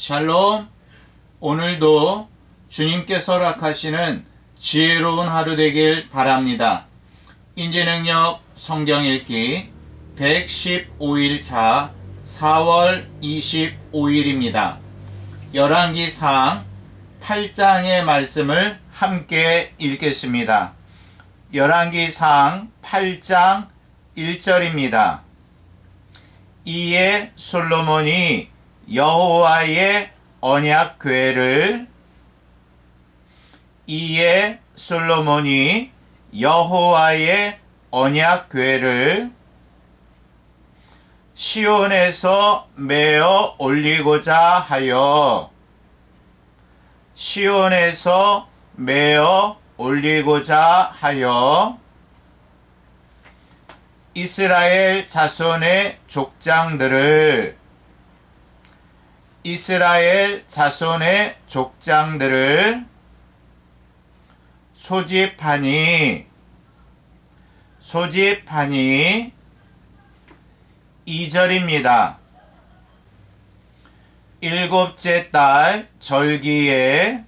샬롬. 오늘도 주님께서 허락하시는 지혜로운 하루 되길 바랍니다. 인지능력 성경 읽기 115일차 4월 25일입니다. 열왕기상 8장의 말씀을 함께 읽겠습니다. 열왕기상 8장 1절입니다. 이에 솔로몬이 여호와의 언약 궤를 이에 솔로몬이 여호와의 언약 궤를 시온에서 메어 올리고자 하여 시온에서 메어 올리고자 하여 이스라엘 자손의 족장들을 이스라엘 자손의 족장들을 소집하니 소집하니 2절입니다. 일곱째 달 절기에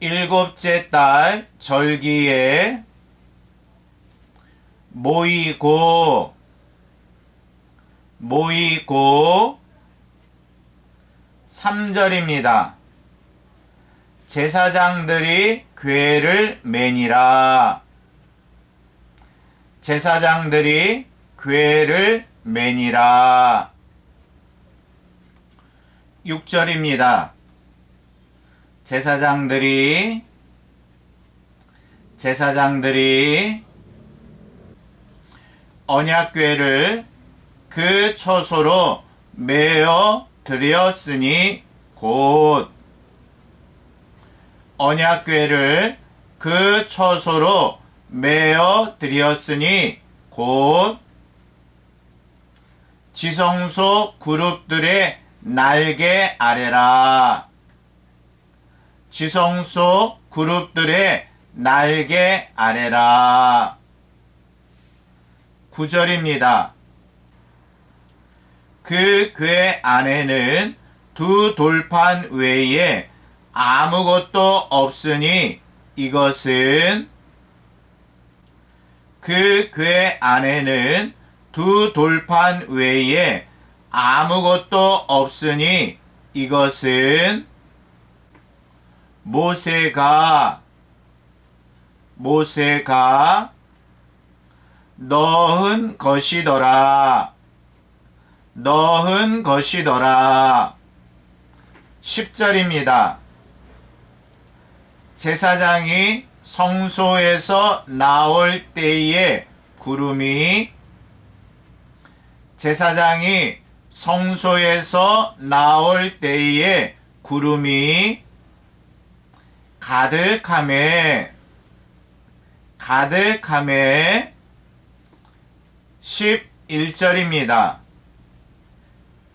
일곱째 달 절기에 모이고 모이고 3절입니다. 제사장들이 궤를 매니라. 제사장들이 궤를 매니라. 6절입니다. 제사장들이 제사장들이 언약궤를 그 처소로 메어 드렸으니 곧 언약궤를 그 처소로 메어 드렸으니 곧 지성소 그룹들의 날개 아래라 지성소 그룹들의 날개 아래라 9절입니다. 그 궤 안에는 두 돌판 외에 아무것도 없으니 이것은 그 궤 안에는 두 돌판 외에 아무것도 없으니 이것은 모세가 모세가 넣은 것이더라. 넣은 것이더라. 10절입니다. 제사장이 성소에서 나올 때에 구름이 제사장이 성소에서 나올 때에 구름이 가득함에 가득함에 11절입니다.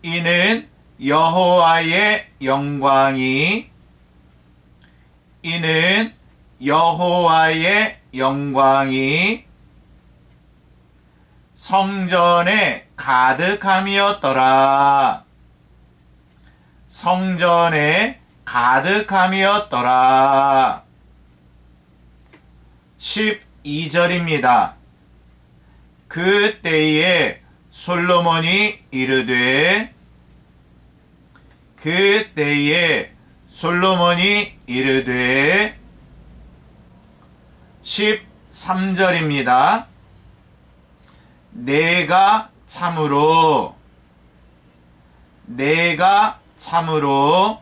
이는 여호와의 영광이 이는 여호와의 영광이 성전에 가득함이었더라. 성전에 가득함이었더라. 12절입니다. 그때에 솔로몬이 이르되 그 때에 솔로몬이 이르되 13절입니다. 내가 참으로 내가 참으로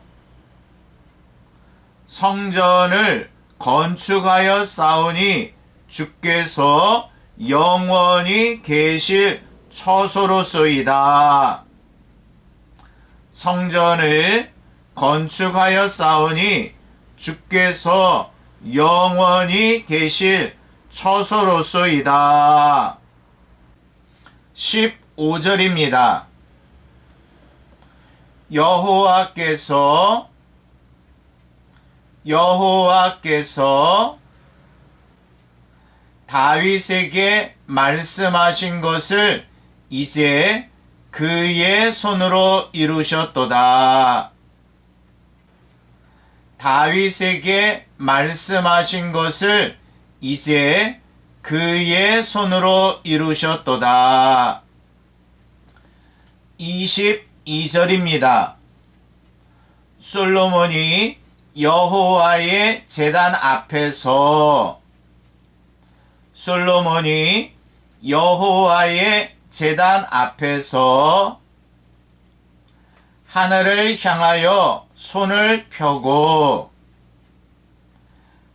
성전을 건축하여 싸우니 주께서 영원히 계실 처소로소이다. 성전을 건축하여 싸우니 주께서 영원히 계실 처소로소이다. 15절입니다. 여호와께서 여호와께서 다윗에게 말씀하신 것을 이제 그의 손으로 이루셨도다. 다윗에게 말씀하신 것을 이제 그의 손으로 이루셨도다. 22절입니다. 솔로몬이 여호와의 제단 앞에서 솔로몬이 여호와의 제단 앞에서 하늘을 향하여 손을 펴고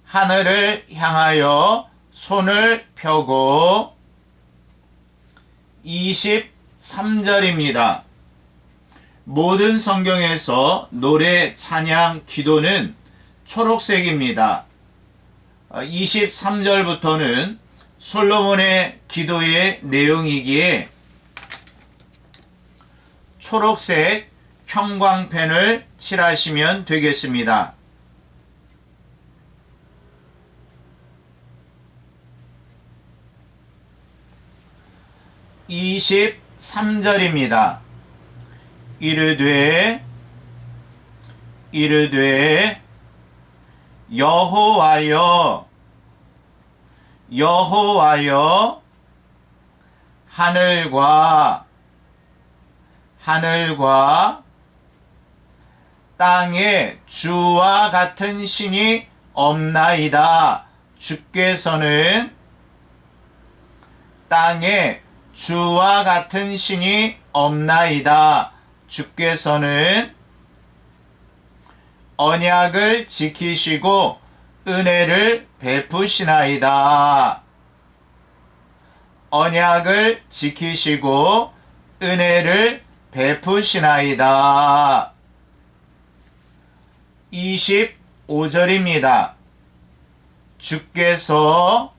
하늘을 향하여 손을 펴고 23절입니다. 모든 성경에서 노래, 찬양, 기도는 초록색입니다. 23절부터는 솔로몬의 기도의 내용이기에 초록색 형광펜을 칠하시면 되겠습니다. 23절입니다. 이르되 이르되 여호와여 여호와여 하늘과 하늘과 땅에 주와 같은 신이 없나이다. 주께서는 땅에 주와 같은 신이 없나이다. 주께서는 언약을 지키시고 은혜를 베푸시나이다. 언약을 지키시고 은혜를 베푸시나이다. 25절입니다. 주께서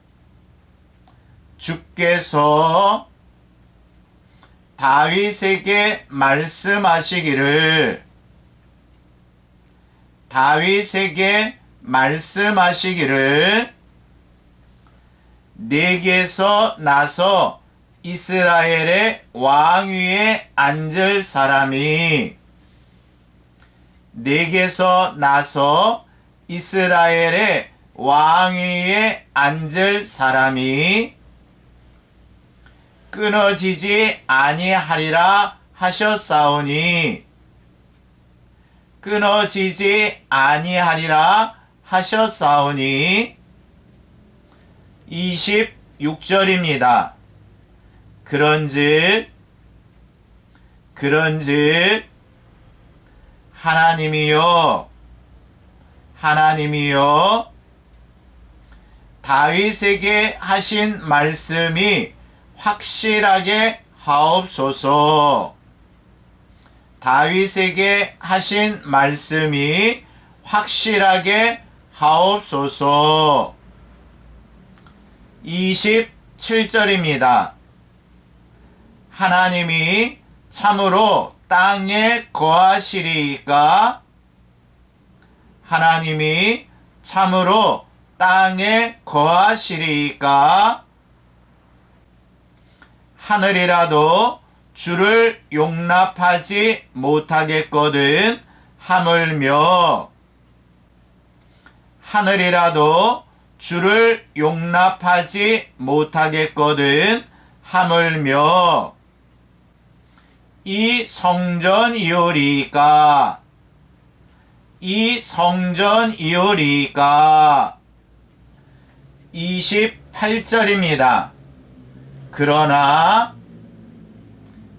주께서 다윗에게 말씀하시기를 다윗에게 말씀하시기를 내게서 나서 이스라엘의 왕 위에 앉을 사람이 내게서 나서 이스라엘의 왕 위에 앉을 사람이 끊어지지 아니하리라 하셨사오니 끊어지지 아니하리라 하셨사오니 26절입니다. 그런즉 그런즉 하나님이여 하나님이여 다윗에게 하신 말씀이 확실하게 하옵소서. 다윗에게 하신 말씀이 확실하게 하옵소서. 27절입니다. 하나님이 참으로 땅에 거하시리이까? 하나님이 참으로 땅에 거하시리이까? 하늘이라도 주를 용납하지 못하겠거든 하물며 하늘이라도 주를 용납하지 못하겠거든 하물며 이 성전이오리까 이 성전이오리까 28절입니다. 그러나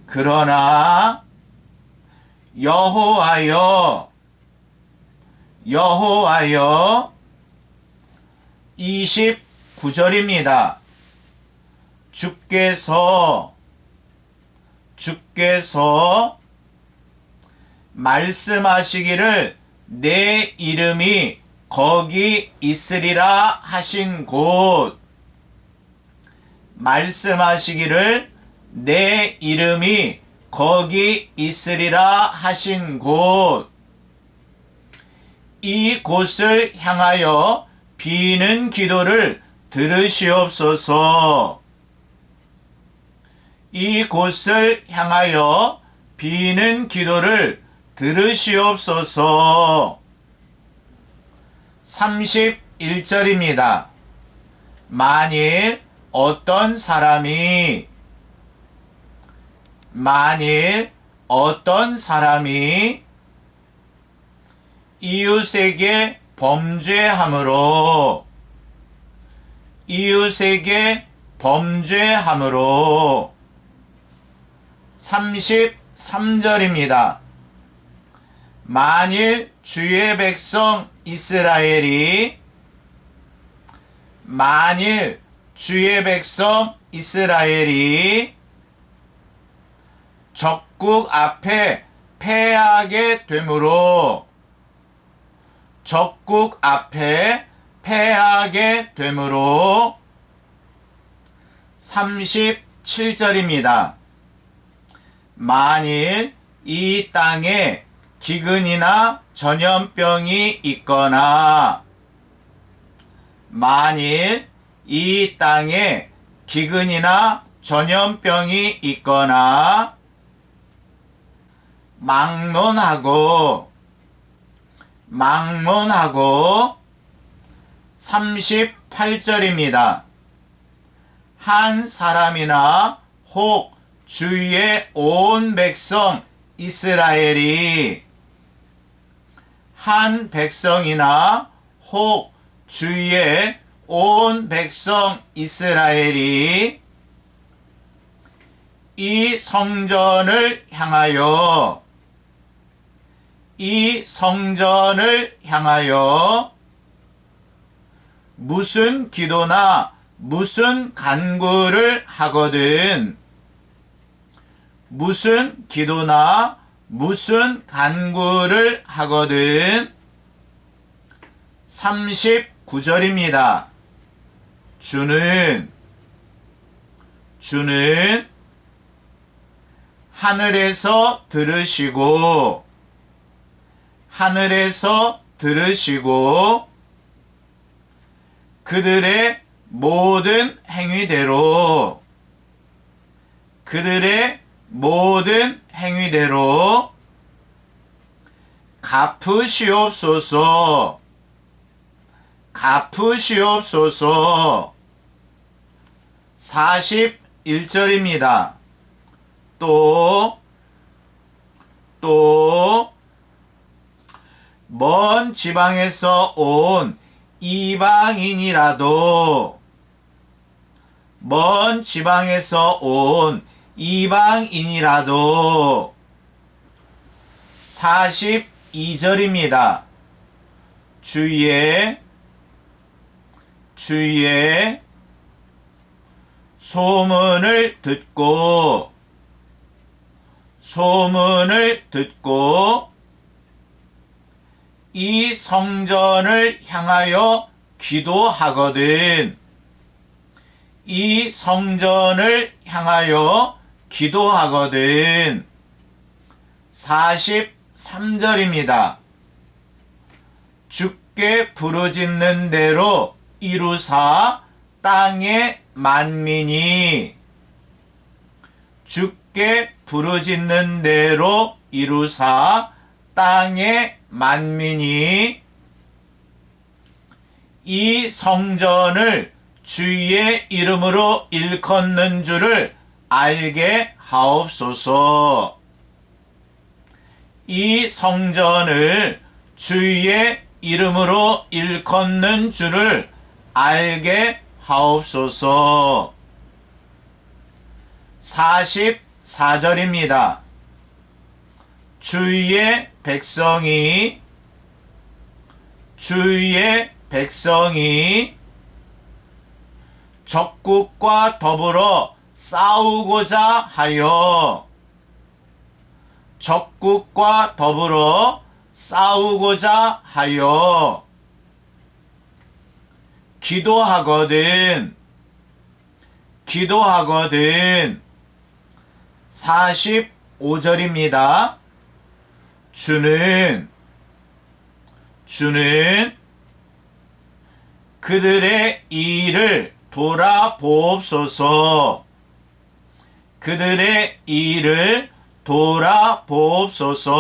그러나 여호와여 여호와여 29절입니다. 주께서 주께서 말씀하시기를 내 이름이 거기 있으리라 하신 곳 말씀하시기를 내 이름이 거기 있으리라 하신 곳 이곳을 향하여 비는 기도를 들으시옵소서. 이곳을 향하여 비는 기도를 들으시옵소서. 31절입니다. 만일 어떤 사람이 만일 어떤 사람이 이웃에게 범죄함으로 이웃에게 범죄함으로 33절입니다. 만일 주의 백성 이스라엘이 만일 주의 백성 이스라엘이 적국 앞에 패하게 되므로 적국 앞에 패하게 되므로 37절입니다. 만일 이 땅에 기근이나 전염병이 있거나 만일 이 땅에 기근이나 전염병이 있거나 막론하고 막론하고 38절입니다. 한 사람이나 혹 주위의 온 백성 이스라엘이 한 백성이나 혹 주위의 온 백성 이스라엘이 이 성전을 향하여 이 성전을 향하여 무슨 기도나 무슨 간구를 하거든 무슨 기도나 무슨 간구를 하거든 39절입니다. 주는 주는 하늘에서 들으시고 하늘에서 들으시고 그들의 모든 행위대로 그들의 모든 행위대로 갚으시옵소서 갚으시옵소서 41절입니다. 또, 또, 먼 지방에서 온 이방인이라도, 먼 지방에서 온 이방인이라도, 42절입니다. 주위에, 주위에, 소문을 듣고 소문을 듣고 이 성전을 향하여 기도하거든 이 성전을 향하여 기도하거든. 43절입니다. 주께 부르짖는 대로 이루사 땅의 만민이. 주께 부르짖는 대로 이루사 땅의 만민이. 이 성전을 주의 이름으로 일컫는 줄을 알게 하옵소서. 이 성전을 주의 이름으로 일컫는 줄을 알게 하옵소서. 44절입니다. 주의 백성이 주의 백성이 적국과 더불어 싸우고자 하여 적국과 더불어 싸우고자 하여 기도하거든. 기도하거든. 45절입니다. 주는 주는 그들의 일을 돌아보옵소서 그들의 일을 돌아보옵소서.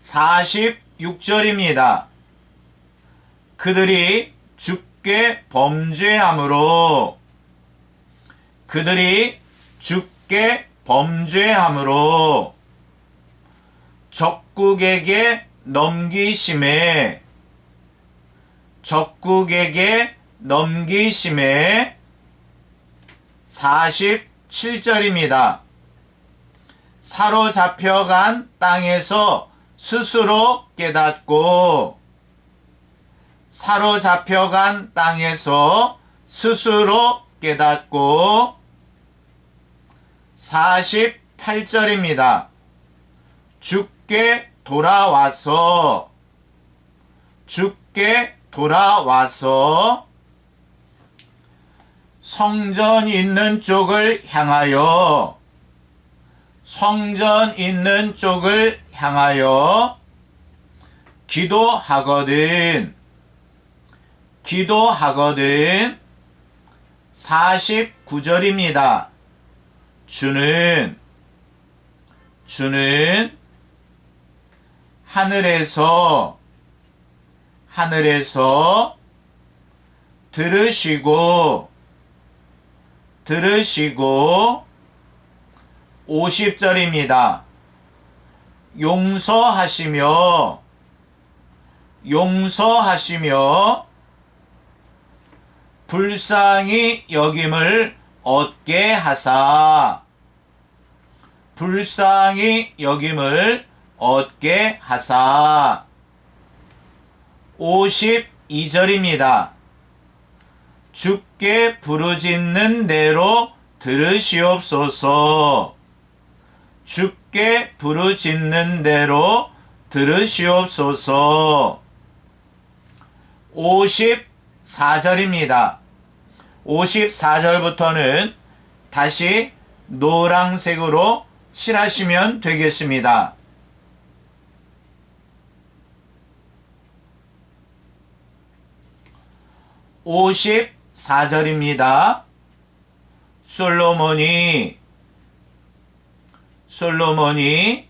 46절입니다. 그들이 죽게 범죄함으로 그들이 죽게 범죄함으로 적국에게 넘기심에 적국에게 넘기심에 47절입니다. 사로잡혀간 땅에서 스스로 깨닫고 사로잡혀간 땅에서 스스로 깨닫고 48절입니다. 죽게 돌아와서 죽게 돌아와서 성전 있는 쪽을 향하여. 성전 있는 쪽을 향하여 기도하거든. 기도하거든. 49절입니다. 주는 주는 하늘에서 하늘에서 들으시고 들으시고 50절입니다. 용서하시며 용서하시며 불쌍히 여김을 얻게 하사 불쌍히 여김을 얻게 하사 52절입니다. 죽게 부르짖는 대로 들으시옵소서. 죽게 부르짖는 대로 들으시옵소서. 54절입니다. 54절부터는 다시 노랑색으로 칠하시면 되겠습니다. 54절입니다. 솔로몬이 솔로몬이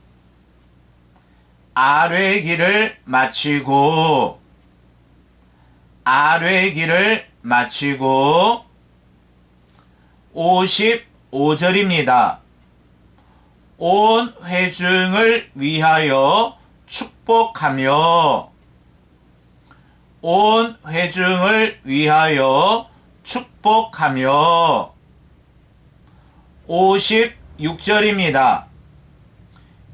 아뢰기를 마치고 아뢰기를 마치고 55절입니다. 온 회중을 위하여 축복하며 온 회중을 위하여 축복하며 56절입니다.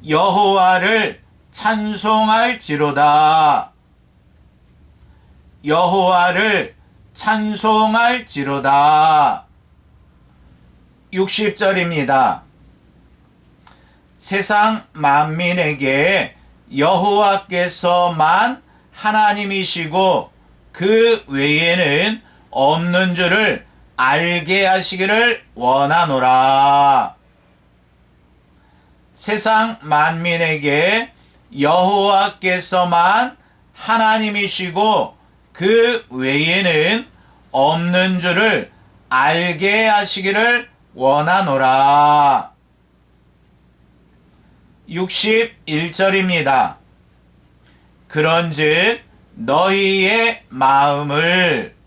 여호와를 찬송할지로다. 여호와를 찬송할지로다. 60절입니다. 세상 만민에게 여호와께서만 하나님이시고 그 외에는 없는 줄을 알게 하시기를 원하노라. 세상 만민에게 여호와께서만 하나님이시고 그 외에는 없는 줄을 알게 하시기를 원하노라. 61절입니다. 그런즉 너희의 마음을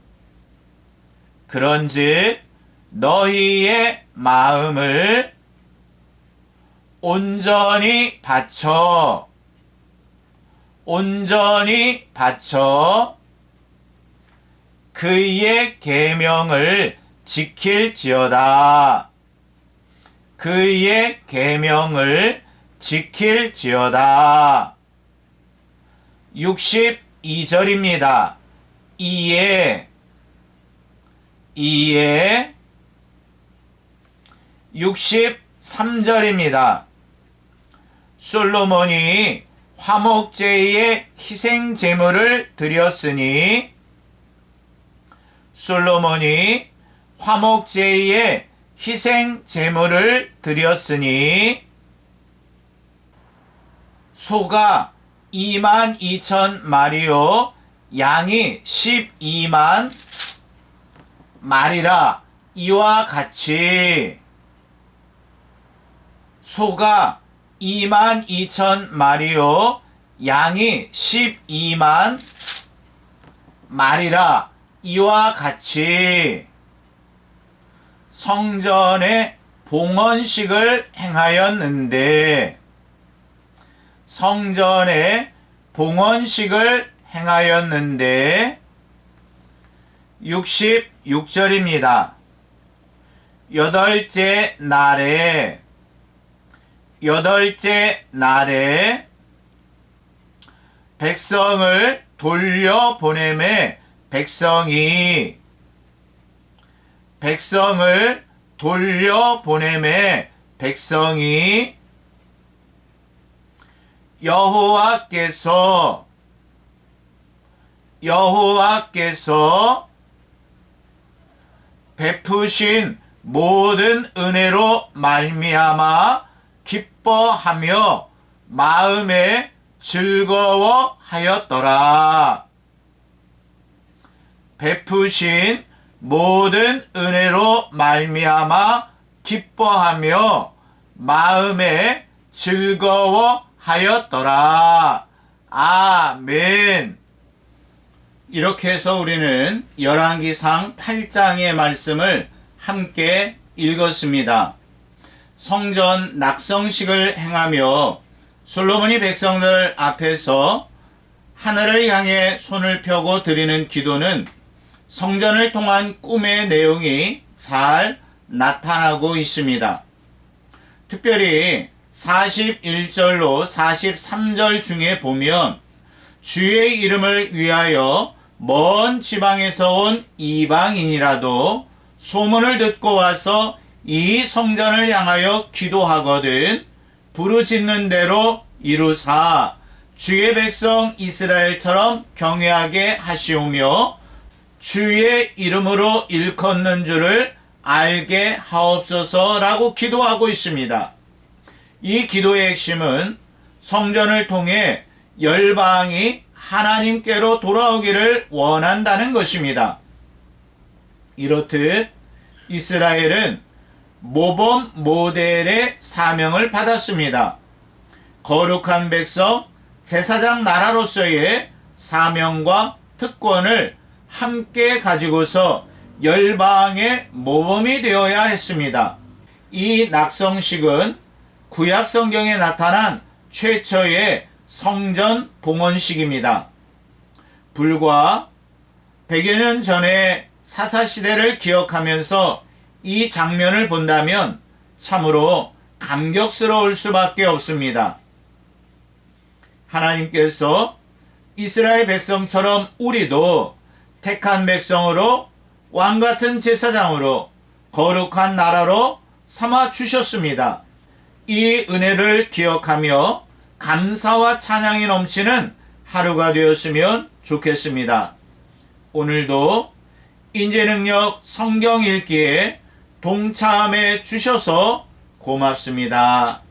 그런즉 너희의 마음을 온전히 바쳐 온전히 바쳐 그의 계명을 지킬지어다. 그의 계명을 지킬지어다. 62절입니다. 이에 이에 63절입니다. 솔로몬이 화목제의 희생 제물을 드렸으니 솔로몬이 화목제의 희생 제물을 드렸으니 소가 2만 2천 마리요 양이 12만 말이라 이와 같이. 소가 2만 2천 마리요 양이 12만 마리라 이와 같이. 성전에 봉헌식을 행하였는데 성전에 봉헌식을 행하였는데 66절입니다. 여덟째 날에 여덟째 날에 백성을 돌려 보내매 백성이 백성을 돌려 보내매 백성이 여호와께서 여호와께서 베푸신 모든 은혜로 말미암아 기뻐하며 마음에 즐거워하였더라. 베푸신 모든 은혜로 말미암아 기뻐하며 마음에 즐거워하였더라. 아멘. 이렇게 해서 우리는 열왕기상 8장의 말씀을 함께 읽었습니다. 성전 낙성식을 행하며 솔로몬이 백성들 앞에서 하늘을 향해 손을 펴고 드리는 기도는 성전을 통한 꿈의 내용이 잘 나타나고 있습니다. 특별히 41절로 43절 중에 보면 주의 이름을 위하여 먼 지방에서 온 이방인이라도 소문을 듣고 와서 이 성전을 향하여 기도하거든 부르짖는 대로 이루사 주의 백성 이스라엘처럼 경외하게 하시오며 주의 이름으로 일컫는 줄을 알게 하옵소서라고 기도하고 있습니다. 이 기도의 핵심은 성전을 통해 열방이 하나님께로 돌아오기를 원한다는 것입니다. 이렇듯 이스라엘은 모범 모델의 사명을 받았습니다. 거룩한 백성, 제사장 나라로서의 사명과 특권을 함께 가지고서 열방의 모범이 되어야 했습니다. 이 낙성식은 구약 성경에 나타난 최초의 성전 봉헌식입니다. 불과 100여 년 전의 사사시대를 기억하면서 이 장면을 본다면 참으로 감격스러울 수밖에 없습니다. 하나님께서 이스라엘 백성처럼 우리도 택한 백성으로 왕 같은 제사장으로 거룩한 나라로 삼아 주셨습니다. 이 은혜를 기억하며 감사와 찬양이 넘치는 하루가 되었으면 좋겠습니다. 오늘도 인재 능력 성경 읽기에 동참해 주셔서 고맙습니다.